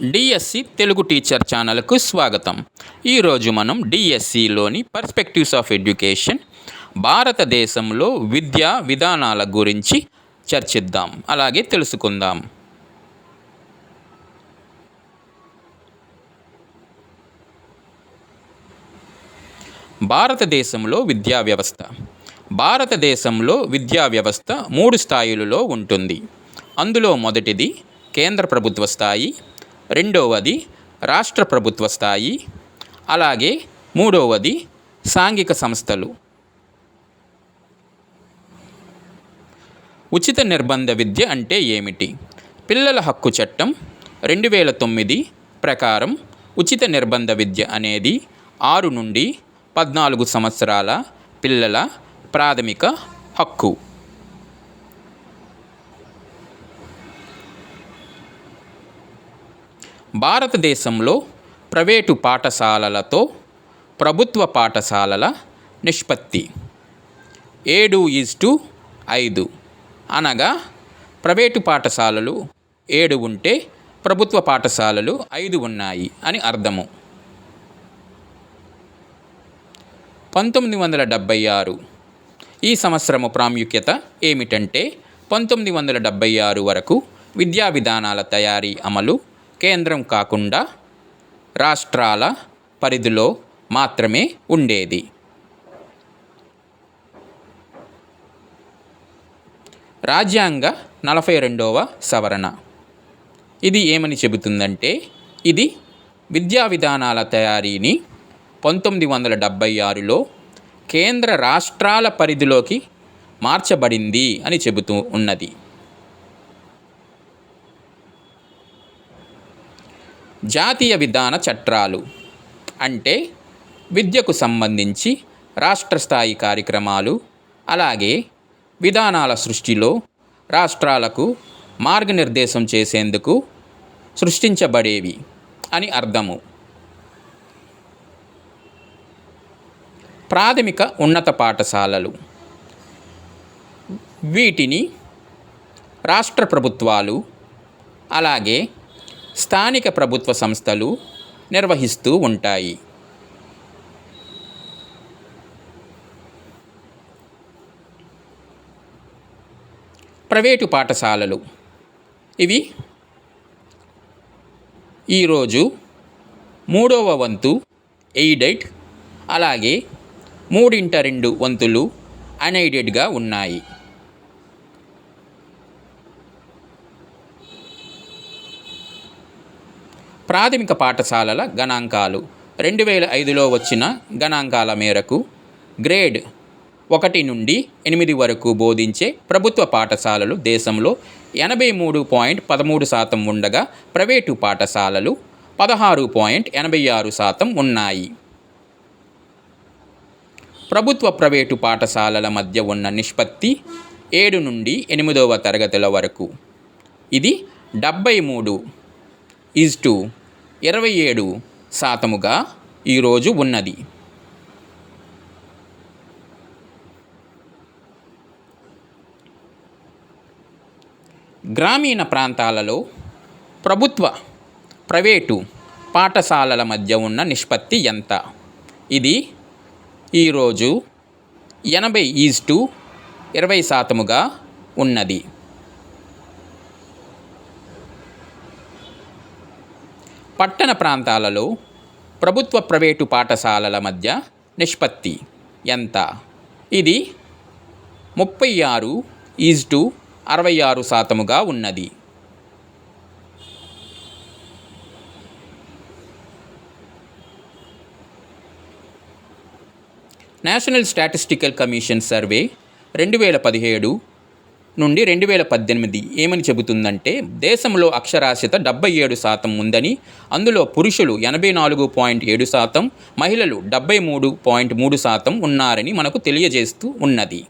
DSC Telugu teacher ఛానల్కు స్వాగతం. ఈరోజు మనం డిఎస్సిలోని పర్స్పెక్టివ్స్ ఆఫ్ ఎడ్యుకేషన్ భారతదేశంలో విద్యా విధానాల గురించి చర్చిద్దాం. అలాగే తెలుసుకుందాం. భారతదేశంలో విద్యా వ్యవస్థ. భారతదేశంలో విద్యా వ్యవస్థ మూడు స్థాయిలలో ఉంటుంది. అందులో మొదటిది కేంద్ర ప్రభుత్వ స్థాయి రెండవది రాష్ట్ర ప్రభుత్వ స్థాయి అలాగే మూడవది సాంఘిక సంస్థలు. ఉచిత నిర్బంధ విద్య అంటే ఏమిటి? పిల్లల హక్కు చట్టం రెండు వేల తొమ్మిది ప్రకారం ఉచిత నిర్బంధ విద్య అనేది ఆరు నుండి పద్నాలుగు సంవత్సరాల పిల్లల ప్రాథమిక హక్కు. భారతదేశంలో ప్రైవేటు పాఠశాలలతో ప్రభుత్వ పాఠశాలల నిష్పత్తి. ఏడు ఈజ్ టు ఐదు. అనగా ప్రైవేటు పాఠశాలలు ఏడు ఉంటే ప్రభుత్వ పాఠశాలలు ఐదు ఉన్నాయి అని అర్థము. పంతొమ్మిది వందల డెబ్భై ఆరు. ఈ సంవత్సరము ప్రాముఖ్యత ఏమిటంటే పంతొమ్మిది వందల డెబ్భై ఆరు వరకు విద్యా విధానాల తయారీ అమలు కేంద్రం కాకుండా రాష్ట్రాల పరిధిలో మాత్రమే ఉండేది. రాజ్యాంగ నలభై రెండవ సవరణ. ఇది ఏమని చెబుతుందంటే ఇది విద్యా విధానాల తయారీని పంతొమ్మిది వందల డెబ్భై ఆరులో కేంద్ర రాష్ట్రాల పరిధిలోకి మార్చబడింది అని చెబుతూ ఉన్నది. జాతీయ విధాన చట్రాలు అంటే విద్యకు సంబంధించి రాష్ట్ర స్థాయి కార్యక్రమాలు అలాగే విధానాల సృష్టిలో రాష్ట్రాలకు మార్గనిర్దేశం చేసేందుకు సృష్టించబడేవి అని అర్థము. ప్రాథమిక ఉన్నత పాఠశాలలు. వీటిని రాష్ట్ర ప్రభుత్వాలు అలాగే స్థానిక ప్రభుత్వ సంస్థలు నిర్వహిస్తూ ఉంటాయి. ప్రైవేటు పాఠశాలలు. ఇవి ఈరోజు మూడవ వంతు ఎయిడెడ్ అలాగే మూడింట రెండు వంతులు అన్ఎయిడెడ్గా ఉన్నాయి. ప్రాథమిక పాఠశాలల గణాంకాలు. రెండు వేల ఐదులో వచ్చిన గణాంకాల మేరకు గ్రేడ్ ఒకటి నుండి ఎనిమిది వరకు బోధించే ప్రభుత్వ పాఠశాలలు దేశంలో ఎనభై మూడు పాయింట్ పదమూడు శాతం ఉండగా ప్రైవేటు పాఠశాలలు పదహారు పాయింట్ ఎనభై ఆరు శాతం ఉన్నాయి. ప్రభుత్వ ప్రైవేటు పాఠశాలల మధ్య ఉన్న నిష్పత్తి ఏడు నుండి ఎనిమిదవ తరగతుల వరకు. ఇది డెబ్బై మూడు ఈజ్ టు ఇరవై ఏడు శాతముగా ఈరోజు ఉన్నది. గ్రామీణ ప్రాంతాలలో ప్రభుత్వ ప్రైవేటు పాఠశాలల మధ్య ఉన్న నిష్పత్తి ఎంత? ఇది ఈరోజు ఎనభై ఈజ్ టు ఇరవై శాతముగా ఉన్నది. పట్టణ ప్రాంతాలలో ప్రభుత్వ ప్రైవేటు పాఠశాలల మధ్య నిష్పత్తి. ఎంత? ఇది ముప్పై ఆరు ఈజ్ టు అరవై ఆరు శాతముగా ఉన్నది. నేషనల్ స్టాటిస్టికల్ కమిషన్ సర్వే రెండు వేల పదిహేడు నుండి రెండు వేల పద్దెనిమిది ఏమని చెబుతుందంటే దేశంలో అక్షరాస్యత డెబ్బై ఏడు శాతం ఉందని అందులో పురుషులు ఎనభై నాలుగు పాయింట్ ఏడు శాతం మహిళలు డెబ్బై మూడు పాయింట్ మూడు శాతం ఉన్నారని మనకు తెలియజేస్తూ ఉన్నది.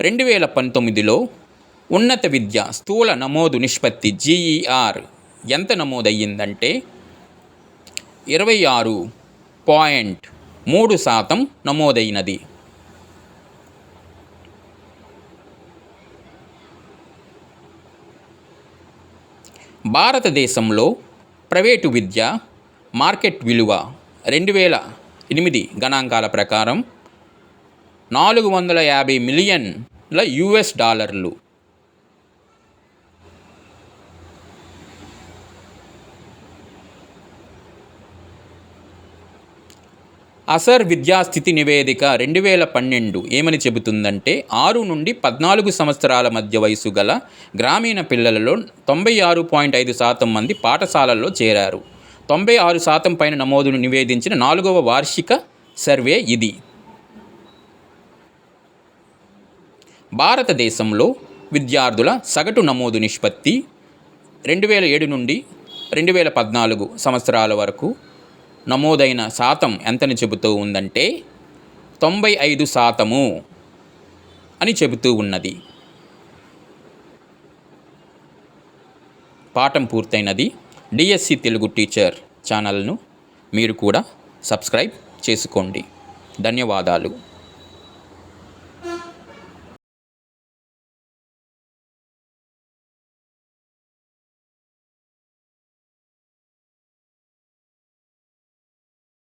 రెండు వేల పంతొమ్మిదిలో ఉన్నత విద్య స్థూల నమోదు నిష్పత్తి జీఈఆర్ ఎంత నమోదయ్యిందంటే ఇరవై ఆరు పాయింట్ మూడు శాతం నమోదైనది. భారతదేశంలో ప్రైవేటు విద్య మార్కెట్ విలువ రెండు వేల ఎనిమిది గణాంకాల ప్రకారం నాలుగు వందల యాభై మిలియన్ల యుఎస్ డాలర్లు. అసర్ విద్యాస్థితి నివేదిక రెండు వేల పన్నెండు ఏమని చెబుతుందంటే ఆరు నుండి పద్నాలుగు సంవత్సరాల మధ్య వయసు గల గ్రామీణ పిల్లలలో తొంభై ఆరు పాయింట్ ఐదు శాతం మంది పాఠశాలల్లో చేరారు. తొంభై ఆరు శాతం పైన నమోదును నివేదించిన నాలుగవ వార్షిక సర్వే ఇది. భారతదేశంలో విద్యార్థుల సగటు నమోదు నిష్పత్తి రెండు వేల ఏడు నుండి రెండు వేల పద్నాలుగు సంవత్సరాల వరకు నమోదైన శాతం ఎంతని చెబుతూ ఉందంటే తొంభై ఐదు శాతము అని చెబుతూ ఉన్నది. పాఠం పూర్తయినది. డిఎస్సి తెలుగు టీచర్ ఛానల్ను మీరు కూడా సబ్స్క్రైబ్ చేసుకోండి. ధన్యవాదాలు.